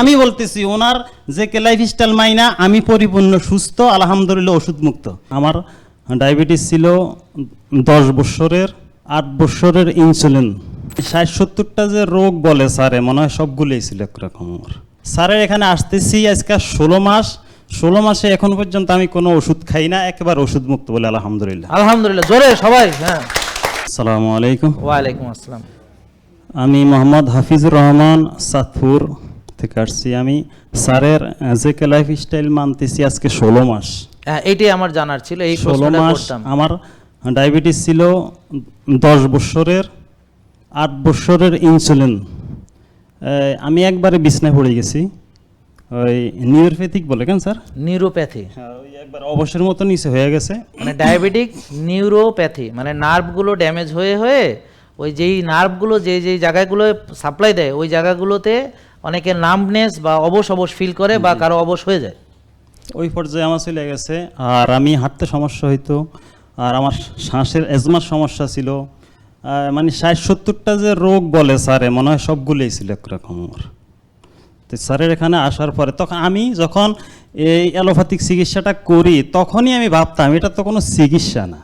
আমি বলতেছি ওনার যে কে লাইফ স্টাইল মাইনা আমি পরিপূর্ণ সুস্থ আলহামদুলিল্লাহ ওষুধ মুক্ত আমার ডায়াবেটিস ছিল দশ বছরের আট বছরের ইনসুলিন ষাট সত্তরটা যে রোগ বলে স্যারে মনে হয় সবগুলোই ছিল একরকম আমার। স্যারের এখানে আসতেছি আজকে ষোলো মাস ষোলো মাসে এখন পর্যন্ত আমি কোনো ওষুধ খাই না একেবারে ওষুধ মুক্ত বলে আলহামদুলিল্লাহ। আলহামদুলিল্লাহ জোরে সবাই হ্যাঁ। আসসালামু আলাইকুম। ওয়ালাইকুম আসসালাম। আমি মোহাম্মদ হাফিজুর রহমান সাতপুর। থেকে আসছি। আমি স্যারের জেকে লাইফ স্টাইল মানতেছি আজকে ষোলো মাস। হ্যাঁ এইটাই আমার জানার ছিল এই ষোলো মাস আমার ডায়াবেটিস ছিল দশ বছরের আট বছরের ইনসুলিন আমি একবারে বিছনায় পড়ে গেছি। ওই নিউরোপ্যাথিক বলে কেন স্যার? নিউরোপ্যাথি হ্যাঁ ওই একবার অবসরের মতো নিচে হয়ে গেছে। মানে ডায়াবেটিক নিউরোপ্যাথি মানে নার্ভগুলো ড্যামেজ হয়ে হয়ে ওই যেই নার্ভগুলো যে যেই জায়গাগুলো সাপ্লাই দেয় ওই জায়গাগুলোতে অনেকের নামনেস বা অবশ অবশ ফিল করে বা কারও অবশ হয়ে যায়। ওই পর্যায়ে আমার চলে গেছে আর আমি হাঁটতে সমস্যা হইতো আর আমার শ্বাসের এজমার সমস্যা ছিল। মানে ষাট সত্তরটা যে রোগ বলে স্যারে মনে হয় সবগুলোই ছিল একরকম আমার। তো স্যারের এখানে আসার পরে তখন আমি যখন এই অ্যালোপ্যাথিক চিকিৎসাটা করি তখনই আমি ভাবতাম এটা তো কোনো চিকিৎসা না।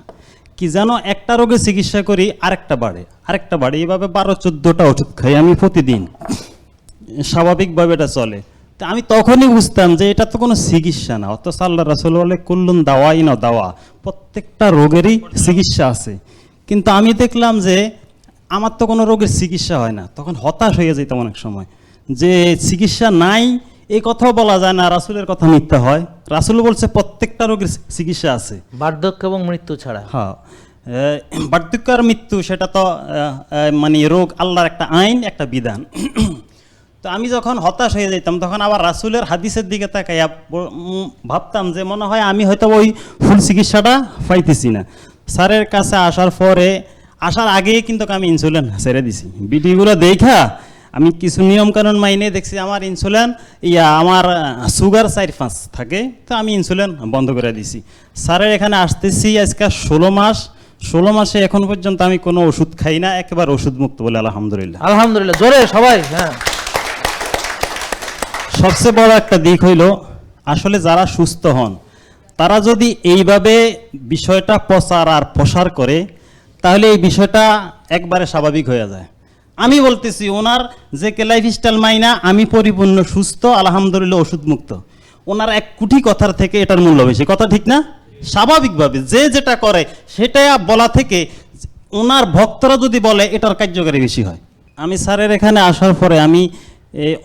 কি যেন একটা রোগে চিকিৎসা করি আরেকটা বাড়ে আরেকটা বাড়ে। এইভাবে বারো চোদ্দোটা ওষুধ খাই আমি প্রতিদিন। স্বাভাবিকভাবে এটা চলে। তা আমি তখনই বুঝতাম যে এটা তো কোনো চিকিৎসা না। অথচ আল্লাহ রাসুল বলে কুল্লুন দাওয়াই না দাওয়া। প্রত্যেকটা রোগেরই চিকিৎসা আছে। কিন্তু আমি দেখলাম যে আমার তো কোনো রোগের চিকিৎসা হয় না। তখন হতাশ হয়ে যেতাম অনেক সময় যে চিকিৎসা নাই এই কথাও বলা যায় না রাসুলের কথা মিথ্যা হয়। রাসুল বলছে প্রত্যেকটা রোগের চিকিৎসা আছে। বার্ধক্য এবং মৃত্যু ছাড়া। হ্যাঁ। বার্ধক্য আর মৃত্যু সেটা তো মানে রোগ আল্লাহর একটা আইন একটা বিধান। তো আমি যখন হতাশ হয়ে যেতাম তখন আবার রাসুলের হাদিসের দিকে তাকাইয়া ভাবতাম যে মনে হয় আমি হয়তো ওই ফুল চিকিৎসাটা পাইতেছি না। স্যারের কাছে আসার পরে, আসার আগেই কিন্তু আমি ইনসুলিন ছেড়ে দিছি। বিডিগুলো দেখা, আমি কিছু নিয়ম কানুন মাইনে দেখছি, আমার ইনসুলিন ইয়া আমার সুগার সাইড পাঁচ থাকে, তো আমি ইনসুলিন বন্ধ করে দিছি। স্যারের এখানে আসতেছি আজকে ষোলো মাস। ষোলো মাসে এখন পর্যন্ত আমি কোনো ওষুধ খাই না, একেবারে ওষুধ মুক্ত বলে আলহামদুলিল্লাহ। আলহামদুলিল্লাহ, জোরে সবাই হ্যাঁ। সবচেয়ে বড় একটা দিক হইল, আসলে যারা সুস্থ হন, তারা যদি এইভাবে বিষয়টা প্রচার আর প্রসার করে, তাহলে এই বিষয়টা একবারে স্বাভাবিক হয়ে যায়। আমি বলতেছি, ওনার যে কে লাইফ স্টাইল মাইনা, আমি পরিপূর্ণ সুস্থ, আলহামদুলিল্লাহ ওষুধ মুক্ত ওনার এক কোটি কথার থেকে এটার মূল্য বেশি। কথা ঠিক না? স্বাভাবিকভাবে যে যেটা করে, সেটা বলা থেকে ওনার ভক্তরা যদি বলে, এটার কার্যকারী বেশি হয়। আমি স্যারের এখানে আসার পরে আমি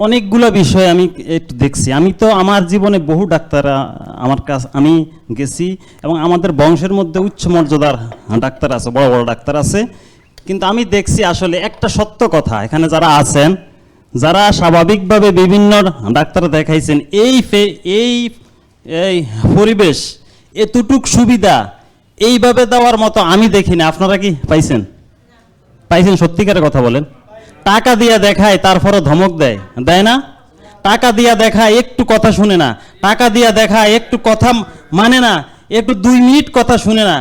অনেকগুলো বিষয় আমি একটু দেখছি। আমি তো আমার জীবনে বহু ডাক্তার আমার কাছ, আমি গেছি এবং আমাদের বংশের মধ্যে উচ্চ মর্যাদার ডাক্তার আছে, বড় বড় ডাক্তার আছে। কিন্তু আমি দেখছি আসলে একটা সত্য কথা, এখানে যারা আছেন, যারা স্বাভাবিকভাবে বিভিন্ন ডাক্তার দেখাইছেন, এই এই এই পরিবেশ, এতটুক সুবিধা এইভাবে দেওয়ার মতো আমি দেখিনি। আপনারা কি পাইছেন? পাইছেন সত্যিকারের কথা বলেন। টাকা দিয়া দেখায় তারপরে ধমক দেয়। দেয় না? টাকা দিয়া দেখায়, একটু কথা শুনে না। টাকা দিয়া দেখায়, একটু কথা মানে না। একটু দুই মিনিট কথা শুনে না।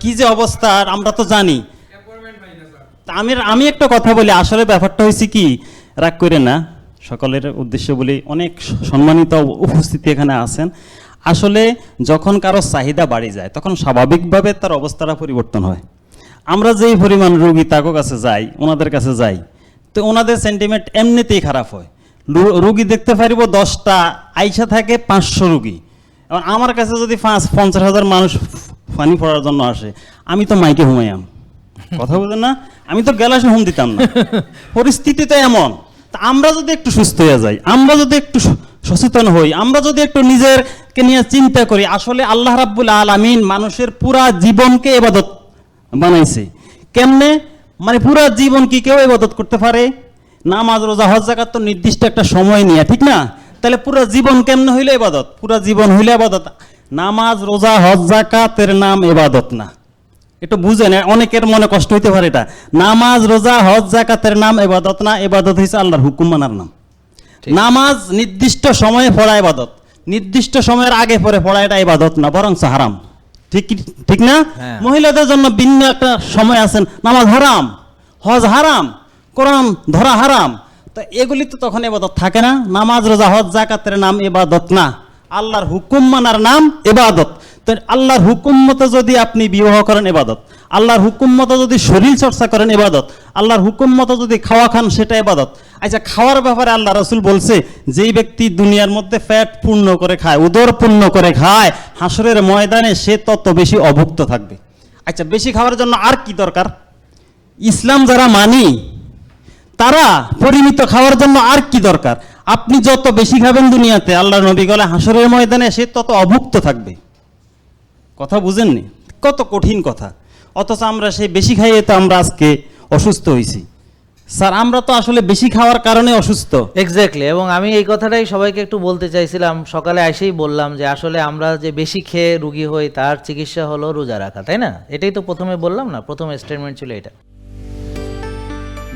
কি যে অবস্থা আমরা তো জানি। আমি আমি একটা কথা বলি, আসলে ব্যাপারটা হয়েছে কি? রাগ করে না। সকলের উদ্দেশ্যে বলি, অনেক সম্মানিত উপস্থিতি এখানে আছেন। আসলে যখন কারও চাহিদা বাড়ি যায়, তখন স্বাভাবিকভাবে তার অবস্থাটা পরিবর্তন হয়। আমরা যেই পরিমাণ রুগী তাকো কাছে যাই, ওনাদের কাছে যাই, তো ওনাদের সেন্টিমেন্ট এমনিতেই খারাপ হয়। রুগী দেখতে পারিব দশটা, আইসা থাকে পাঁচশো রুগী। এবং আমার কাছে যদি পাঁচ, পঞ্চাশ হাজার মানুষ পানি পড়ার জন্য আসে, আমি তো মাইকে হুমাইয়াম কথা বলেন না? আমি তো গ্যালাসে হুম দিতাম না। পরিস্থিতি তো এমন। তা আমরা যদি একটু সুস্থ হয়ে যাই, আমরা যদি একটু সচেতন হই, আমরা যদি একটু নিজেরকে নিয়ে চিন্তা করি, আসলে আল্লাহ রাব্বুল আলামিন মানুষের পুরা জীবনকে এবাদত বানাইছে। কেমনে? মানে পুরা জীবন কি কেউ এবাদত করতে পারে? নামাজ রোজা হজ জাকাত তো নির্দিষ্ট একটা সময় নিয়ে ঠিক না? তাহলে পুরা জীবন কেমনে হইলে এবাদত পুরা জীবন হইলে এবাদত নামাজ রোজা হজ জাকাতের নাম এবাদত না। একটু বুঝেন অনেকের মনে কষ্ট হইতে পারে এটা। নামাজ রোজা হজ জাকাতের নাম এবাদত না এবাদত হয়েছে আল্লাহর হুকুম মানার নাম। নামাজ নির্দিষ্ট সময়ে পড়া এবাদত নির্দিষ্ট সময়ের আগে পরে পড়া এটা এবাদত না বরং হারাম। ঠিক ঠিক না? হ্যাঁ। মহিলাদের জন্য ভিন্ন একটা সময় আছেন। নামাজ হারাম হজ হারাম কোরআন ধরা হারাম। তো এগুলি তো তখন এবাদত থাকে না। নামাজ রোজা হজ জাকাতের নাম এবাদত না। আল্লাহর হুকুম মানার নাম এবাদত তো আল্লাহর হুকুম মতো যদি আপনি বিবাহ করেন এবাদত, আল্লাহর হুকুম মতো যদি শরীর চর্চা করেন এবাদত, আল্লাহর হুকুম মতো যদি খাওয়া খান সেটা এবাদত। আচ্ছা খাওয়ার ব্যাপারে আল্লাহ রসুল বলছে, যেই ব্যক্তি দুনিয়ার মধ্যে ফ্যাট পূর্ণ করে খায়, উদর পূর্ণ করে খায়, হাসরের ময়দানে সে তত বেশি অভুক্ত থাকবে। আচ্ছা বেশি খাওয়ার জন্য আর কি দরকার? ইসলাম যারা মানি, তারা পরিমিত খাওয়ার জন্য আর কি দরকার? আপনি যত বেশি খাবেন দুনিয়াতে আল্লাহ নবী গলে হাসরের ময়দানে সে তত অভুক্ত থাকবে। কথা বুঝেননি? কত কঠিন কথা। অথচ আমরা সেই বেশি খাইয়ে তো আমরা আজকে অসুস্থ হয়েছি স্যার, আমরা তো আসলে বেশি খাওয়ার কারণে অসুস্থ। এক্স্যাক্টলি এবং আমি এই কথাটাই সবাইকে একটু বলতে চাইছিলাম। সকালে এসেই বললাম যে আসলে আমরা যে বেশি খেয়ে রুগী হই, তার চিকিৎসা হলো রোজা রাখা, তাই না? এটাই তো প্রথমে বললাম না, প্রথম স্টেটমেন্ট ছিল এটা।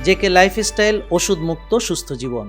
জেকে লাইফস্টাইল ওষুধ মুক্ত সুস্থ জীবন।